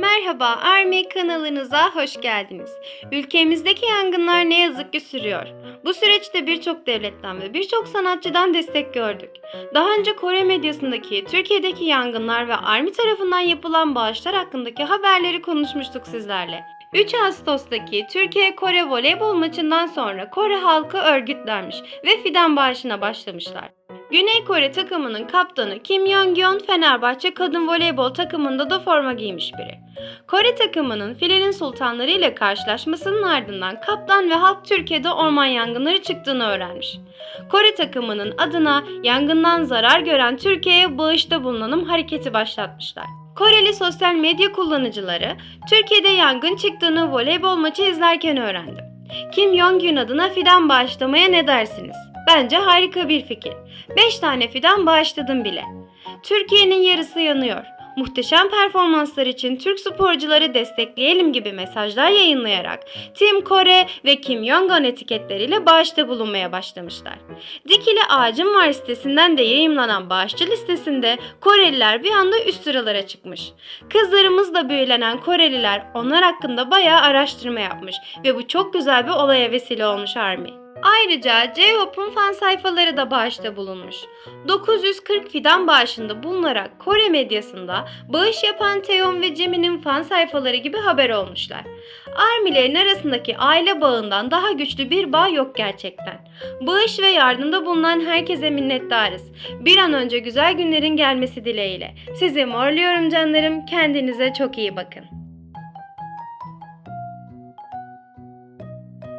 Merhaba, Army kanalınıza hoş geldiniz. Ülkemizdeki yangınlar ne yazık ki sürüyor. Bu süreçte birçok devletten ve birçok sanatçıdan destek gördük. Daha önce Kore medyasındaki, Türkiye'deki yangınlar ve Army tarafından yapılan bağışlar hakkındaki haberleri konuşmuştuk sizlerle. 3 Ağustos'taki Türkiye-Kore voleybol maçından sonra Kore halkı örgütlenmiş ve fidan bağışına başlamışlar. Güney Kore takımının kaptanı Kim Yong-yeon Fenerbahçe kadın voleybol takımında da forma giymiş biri. Kore takımının filenin sultanları ile karşılaşmasının ardından kaptan ve halk Türkiye'de orman yangınları çıktığını öğrenmiş. Kore takımının adına yangından zarar gören Türkiye'ye bağışta bulunalım hareketi başlatmışlar. Koreli sosyal medya kullanıcıları Türkiye'de yangın çıktığını voleybol maçı izlerken öğrendim. Kim Jong-un adına fidan bağışlamaya ne dersiniz? Bence harika bir fikir. 5 tane fidan bağışladım bile. Türkiye'nin yarısı yanıyor. Muhteşem performanslar için Türk sporcuları destekleyelim gibi mesajlar yayınlayarak Team Kore ve Kim Jong-un etiketleriyle bağışta bulunmaya başlamışlar. Dikili Ağacım Var sitesinden de yayımlanan bağışçı listesinde Koreliler bir anda üst sıralara çıkmış. Kızlarımızla büyülenen Koreliler onlar hakkında bayağı araştırma yapmış ve bu çok güzel bir olaya vesile olmuş Army. Ayrıca J-Hope'un fan sayfaları da bağışta bulunmuş. 940 fidan bağışında bulunarak Kore medyasında bağış yapan Taeyeon ve Jimin'in fan sayfaları gibi haber olmuşlar. Armilerin arasındaki aile bağından daha güçlü bir bağ yok gerçekten. Bağış ve yardımda bulunan herkese minnettarız. Bir an önce güzel günlerin gelmesi dileğiyle. Sizi morluyorum canlarım. Kendinize çok iyi bakın.